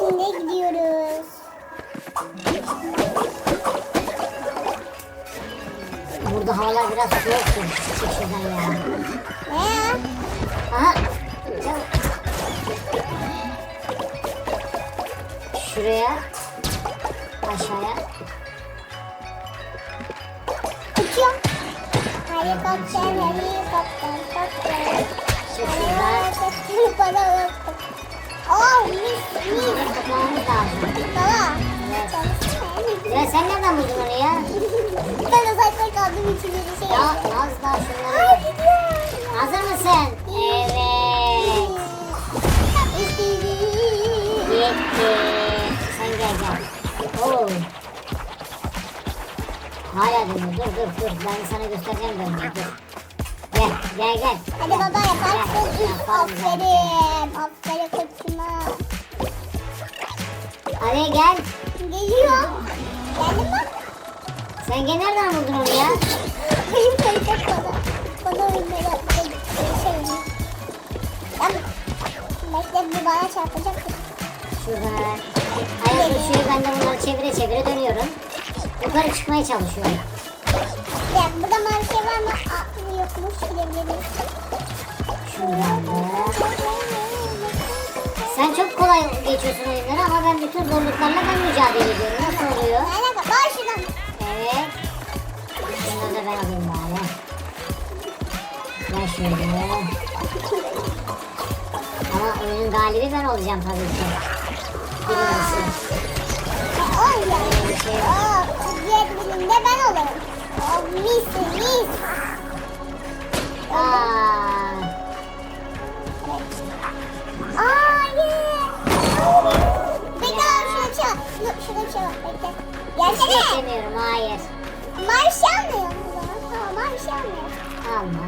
Şimdi gidiyoruz. Burada havalar biraz soğuktur. Çık şuradan ya. Ne? Aha. Çabuk. Şuraya. Aşağıya. Uçuyor. Helikopter, helikopter, helikopter. Şuradan. Helikopter, bana Oh mis mis. Toplamamız lazım. Baba. Ya sen nereden buldun onu ya? Ben uzakta kaldığım için bir şey Ya yaptım. az daha şunları. Ay gidiyor. Hazır mısın? Evet. Gitti. Sen gel gel. Oo. Hala dönüyor. Dur dur dur. Ben sana göstereceğim dönüyor. Dur. Gel gel gel. Hadi baba yaparsın. Aferin. Aferin koçuma. Hadi gel. Geliyor. Geldin mi? Sen gel nereden buldun onu ya? Benim kayıt bana. Bana oyunları şey Ben bekle bu bana çarpacak. Şurada. Hayır şurayı ben de bunları çevire çevire dönüyorum. Yukarı çıkmaya çalışıyorum. Ya burada mavi şey var mı? Aa, yokmuş. Gidebiliriz. Şuradan da. Sen çok kolay geçiyorsun oyunları ama ben bütün zorluklarla ben mücadele ediyorum. Nasıl oluyor? Şuradan. Evet. Şunları da ben alayım bari. Gel şöyle. Ama oyunun galibi ben olacağım tabii ki. Birincisi. Oh ya. Öyle bir şey yok. Diğer birinde ben olurum. Oh mis mis. Aa Var. Bekle. Gelsene. istemiyorum hayır. Mavi şey almıyor mu zaman? Tamam mavi şey almıyor. Alma.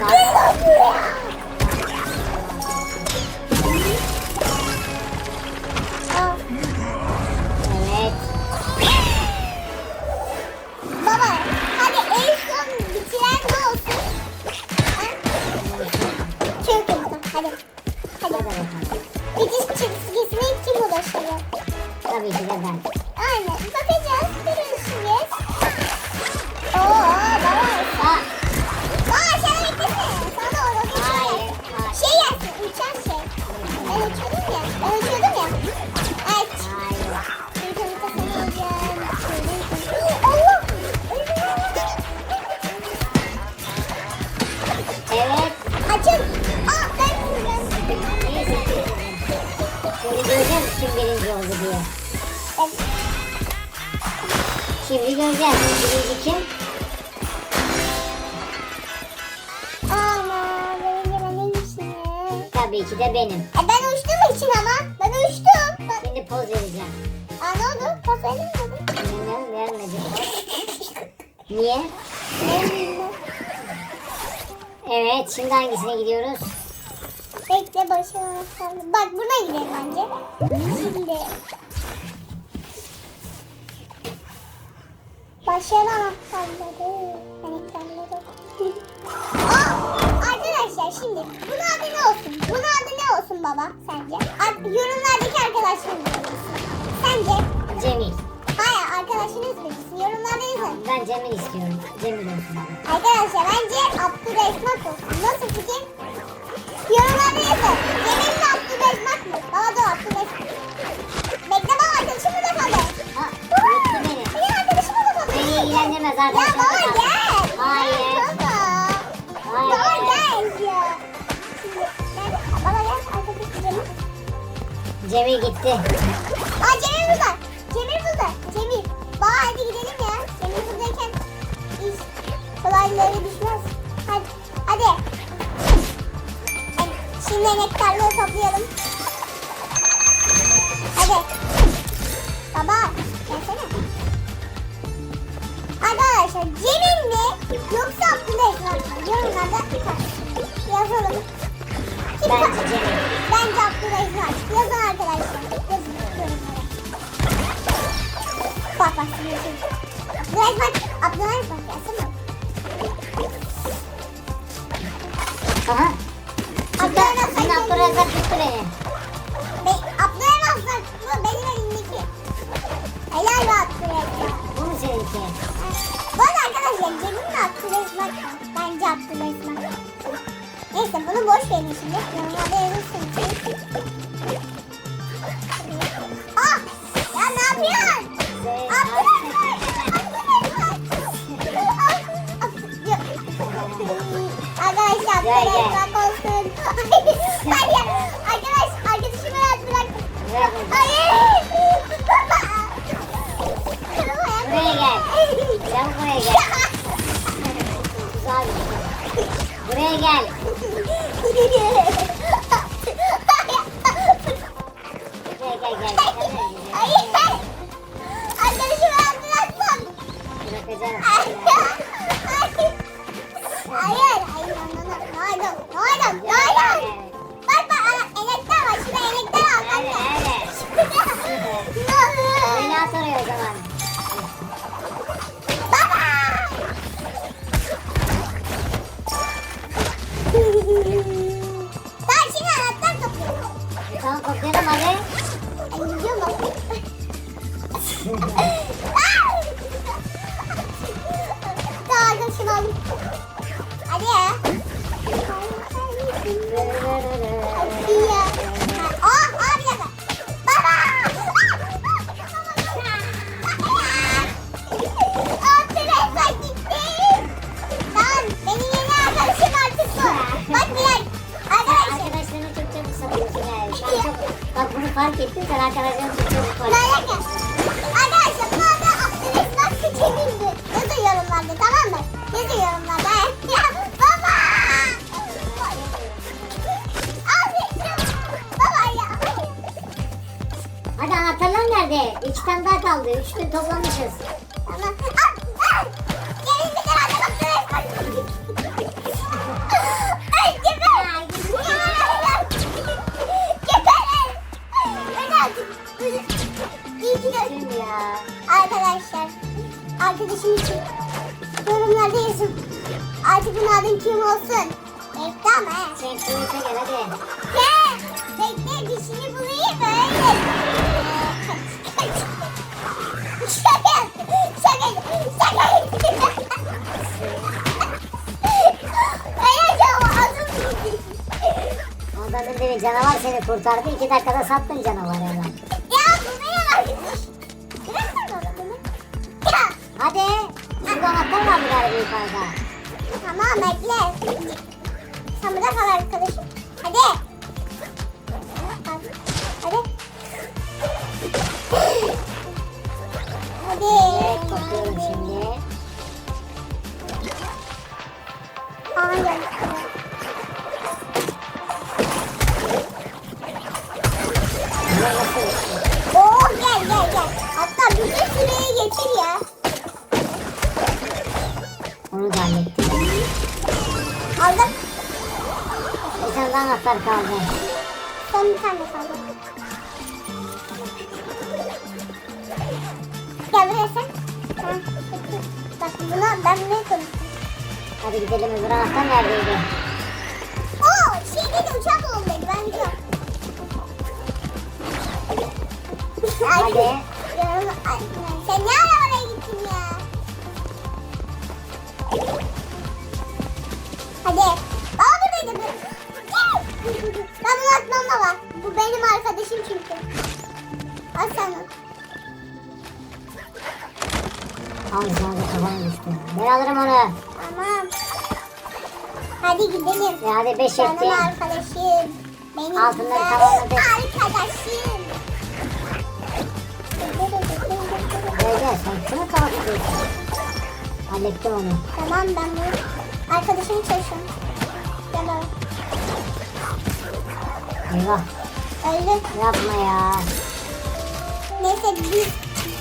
Bak, lan Evet. Açın. Aa ben vuracağım. Neyse. Şimdi göreceğiz kim birinci oldu diye. Ben Şimdi göreceğiz. Birinci kim? Ama benim neymişim ya? Tabii ki de benim. E ben uçtuğum için ama. Ben uçtum. Ben... Şimdi poz vereceğim. Aa ne oldu? Pas verir mi? Bilmem vermedi. Niye? Evet şimdi hangisine gidiyoruz? Bekle başına kaldı. Bak buna gidelim bence. Şimdi. Başına anahtarları. Anahtarları. Aa, arkadaşlar şimdi bunun adı ne olsun? Bunun adı ne olsun baba sence? Ar- yorumlardaki arkadaşlarımız belirlesin. Sence? Cemil. Hayır arkadaşınız belirlesin. Yorumlarda yazın. Ben Cemil istiyorum. Cemil. Arkadaşlar bence Abdülesmak olsun. Nasıl fikir? Yorumlarda yazın. Cemil mi Abdülesmak mı? Bana da Abdülesmak. Bekle baba arkadaşım burada kaldı. Benim arkadaşım burada kaldı. Beni ilgilendirmez Ya arkadaşlar. baba gel. Hayır. Baba. Hayır. Baba gel ya. Baba gel. Arkadaşım. Cemil gitti. Kolaylığı düşmez. Hadi. Hadi. Şimdi nektarları toplayalım. Hadi. Baba gelsene. Arkadaşlar Cemil mi yoksa Abdülhamid mi? Yorumlarda yazalım. Kim Bence Cemil. Bence Abdülhamid Yazın arkadaşlar. Yazın yorumlara. Bak bak şimdi yazın. Abdülhamid bak. Abdülhamid bak yazsana. Aha. Bak. Abdurrahman Abdülrezzak tuttu beni. Be Abdülhamid bu benim elimdeki. Helal be Abdülhamid. Bu mu seninki? Bu arada arkadaşlar cebimde Abdülhamid Bence Abdülhamid Neyse bunu boş verin şimdi. Normalde yazılsın. Hayır. Arkadaş arkadaşımı rahat bırak. Hayır. Buraya gel. Sen buraya gel. Güzel Buraya gel. Tane daha kaldı. Üç gün ya. Arkadaşlar, arkadaşım için yorumlarda yazın. Artık bunun adın kim olsun? Ama he. Sen gel hadi. Ondan önce bir canavar seni kurtardı. İki dakikada sattın canavarı hemen. Ya bu onu. Ya. Hadi. Şurada anahtar var mı galiba yukarıda? Tamam bekle. Sen burada kal arkadaşım. Hadi. Topluyorum şimdi. Nasıl? Oo gel gel gel. Hatta ya. Onu da hallettim. Aldım. Bir tane daha anahtar kaldı. Son bir. Gel buraya sen. Buna ben ne konuştum? Hadi gidelim öbür anahtar neredeydi? Oo şey değil uçak yolundaydı ben biliyorum. Hadi. Yorum- alırım onu. Tamam. Hadi gidelim. E hadi beş Canım etti. arkadaşım. Benim Altınları güzel tamamladık. arkadaşım. Gel gel sen kime kalkıyorsun? Hallettim onu. Tamam ben bu arkadaşımı çalışıyorum. Gel baba. Eyvah. Öldü. Yapma ya. Neyse biz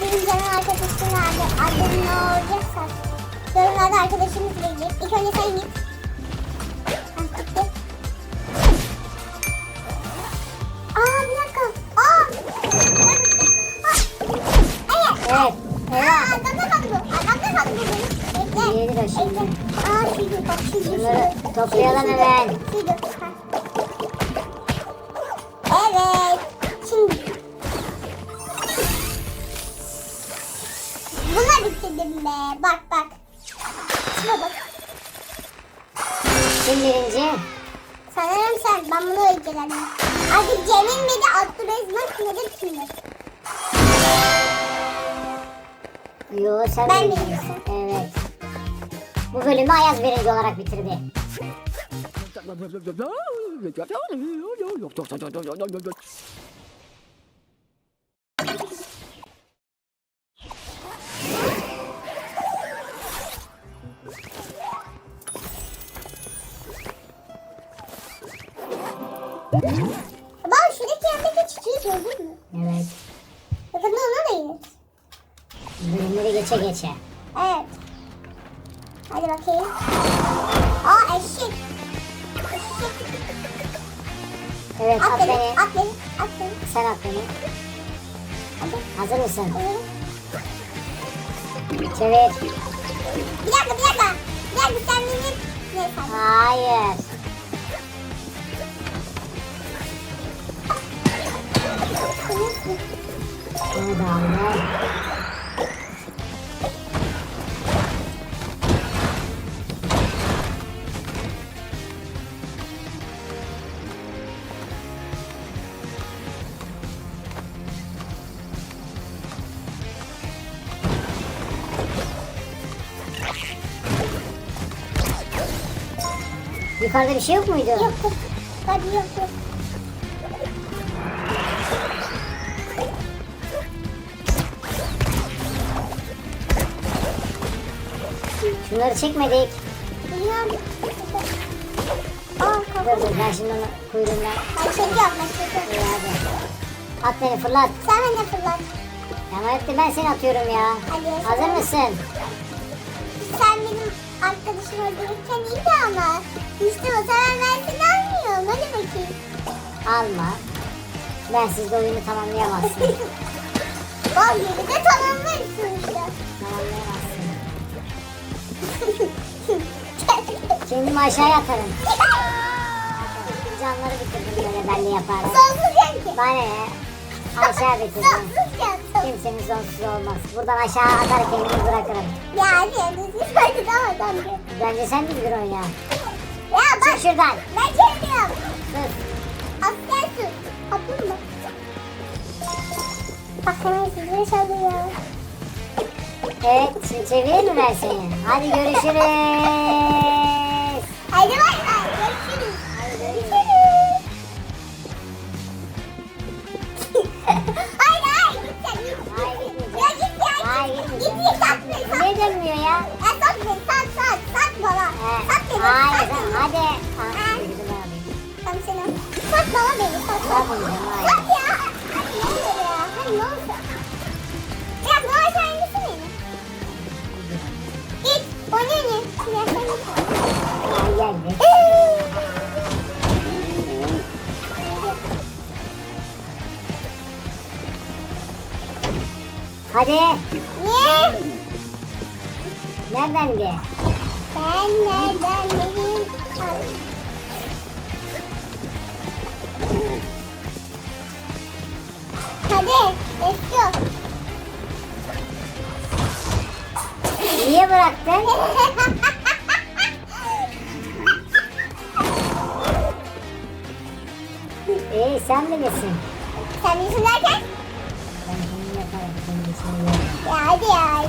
bizim canın arkadaşının adı, adını ne olacaksa Yorumlarda arkadaşımız gelecek. İlk önce sen git. Aa bir dakika. Aa. Evet. Evet. Aa adamda kaldı bu. Adamda kaldı bu benim. Bekle. Yeni de şimdi. Bekle. Aa şuydu bak şuydu. Bunları toplayalım Şuydu, hemen. Şuydu. Evet. Şimdi. Bunlar bitirdim be. Bak Önce Sanırım sen ben bunu öldürelim. Abi Cem'in beni attı bezmek nedir şimdi? Yo sen Ben birinci. Evet. Bu bölümü Ayaz birinci olarak bitirdi. Bak şuradaki yandaki çiçeği gördün mü? Evet. Bakın ona da yine. Bölümleri geçe geçe. Evet. Hadi bakayım. Aa eşek. Eşek. Evet At at beni, beni. at beni, at beni. Sen at beni. Hadi. Hazır mısın? Evet. Çevir. Bir dakika, bir dakika. Bir dakika sen benim... Hayır. Yukarıda bir şey yok muydu? Yok yok. Hadi yok yok. Şunları çekmedik. Bilmiyorum. Dur dur ben şimdi onu kuyruğundan. Ben çekiyorum, ben çekiyorum. Hadi. At beni fırlat. Sen beni fırlat. De ben seni atıyorum ya. Hadi. Hazır mısın? Arkadaşım öldürürken iyiydi ama. İşte o zaman ben seni almıyorum. Hadi bakayım. Alma. Ben sizde oyunu tamamlayamazsın. Bak yeri de tamamlarsın işte. tamamlayamazsın. Kendimi aşağıya atarım. Canları bitirdim böyle belli yaparak. Sonsuz yanki. Bana ne? Aşağı bitirdim. Sonsuz yanki. Kimsenin sonsuz olmaz. Buradan aşağı atar kendimi bırakırım. Ya hadi düzgün tamam tamam. Bence sen düzgün oyna. Ya bak Çık şuradan. ben çekiyorum. Sus. Asker sus. Kapın mı? Bak hemen sizi çalıyor. Evet, şimdi çevireyim mi ben seni? Hadi görüşürüz. Hadi bay bay. Hadi. Niye? Neredendi? Ben nereden bileyim? Hadi, let's go. Niye bıraktın? İyi sen bilirsin. Sen bilirsin derken? Ya hadi ya.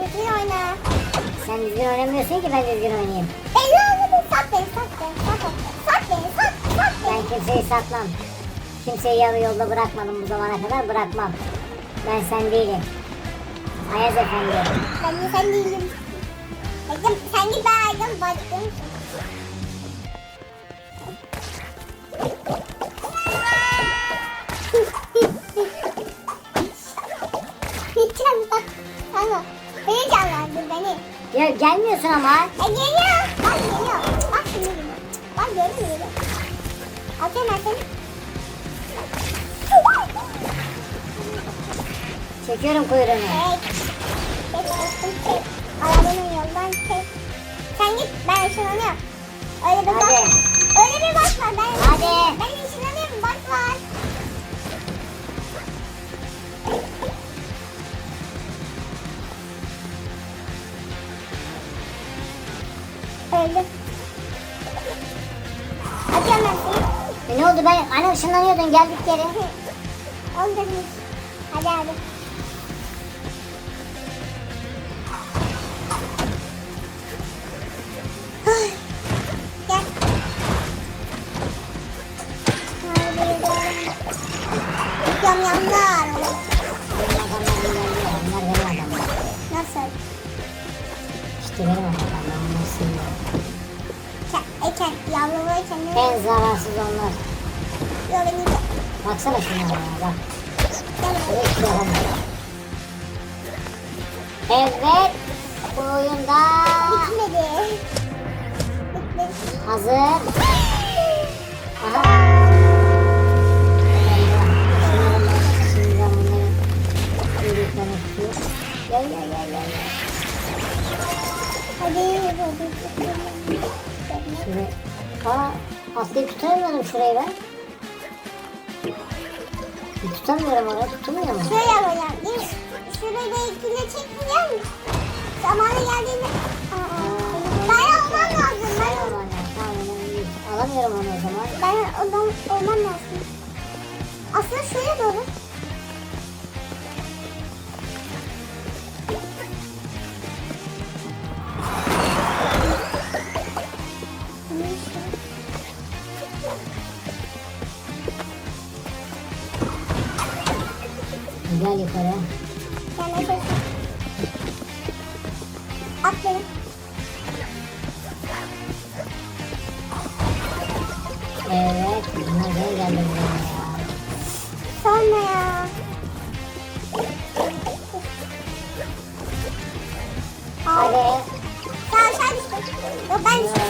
Düzgün oyna. Sen düzgün oynamıyorsun ki ben düzgün oynayayım. Belli olmadı. Sat beni, sat beni, sat beni. Sat beni, sat, sat Ben beni. kimseyi satmam. Kimseyi yarı yolda bırakmadım bu zamana kadar bırakmam. Ben sen değilim. Ayaz efendi. Ben de sen değilim. Sen git ben Aydın bacım. Can Tamam. Beni canlandır beni. Ya gelmiyorsun ama. E geliyor. Bak geliyor. Bak şimdi. Bak gördün mü. Atıyorum seni. Çekiyorum kuyruğunu. Çek. Çek dostum çek. Arabanın yoldan çek. Sen git ben ışınlanıyorum. Öyle bir bak. Hadi. Öyle bir bak var. Ben, Hadi. Ben ışınlanıyorum bak var. Öldüm. Atıyorum ben seni. oldu ben hani ışınlanıyordun geldik geri. Bil. Hadi hadi. Hazır. Aha. Şimdi. Gel gel gel gel. Hadi. Şuraya. Aa, atlayıp tutamıyordum şurayı ben. Tutamıyorum oraya, tutulmuyor mu? Şöyle yapacağım. Mi? Şurayı da ikile çekeceğim. Zamanı geldiğinde... Aa, ben olmam lazım. Ben, önemli değil. Alamıyorum onu o zaman. ben ondan olmam lazım. Aslında şuraya doğru. Hadi. Sen aşağı düştün. Yok ben düştüm.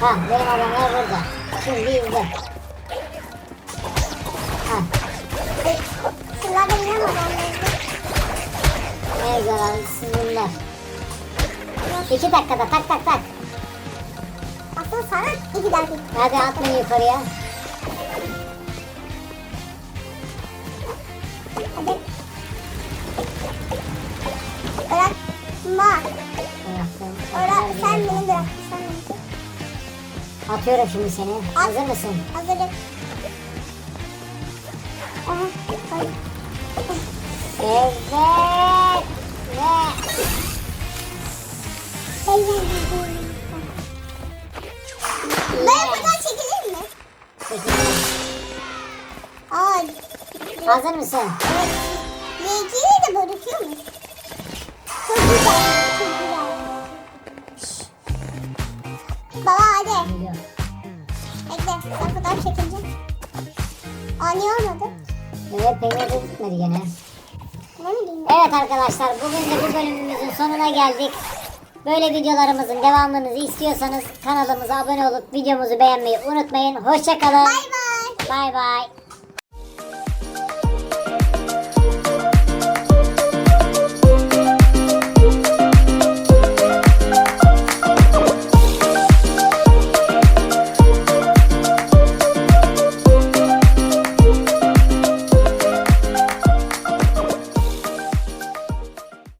Ha, benim adamlar burada. Şimdi izle. Ha, Şunlar mi adamlardı? ne zararsız bunlar. İki dakikada tak tak tak. Aslında sana iki dakika. Hadi at beni yukarıya. Bırakma. Bıraktım. Bırak. Sen beni bırak. Sen beni bırak. Atıyorum şimdi seni. Hazır mısın? Hazırım. Aha. Evet. Ve Ben buradan çekilir mi? Peki, Aa. Hazır mısın? Evet. Y2'yi de bırakıyor mu? Baba hadi. Bekle. Ben fotoğraf çekeceğim. Aa niye olmadı? Evet peynir de gitmedi gene. Evet arkadaşlar bugün de bu bölümümüzün sonuna geldik. Böyle videolarımızın devamını istiyorsanız kanalımıza abone olup videomuzu beğenmeyi unutmayın. Hoşçakalın. Bay bay. Bay bay.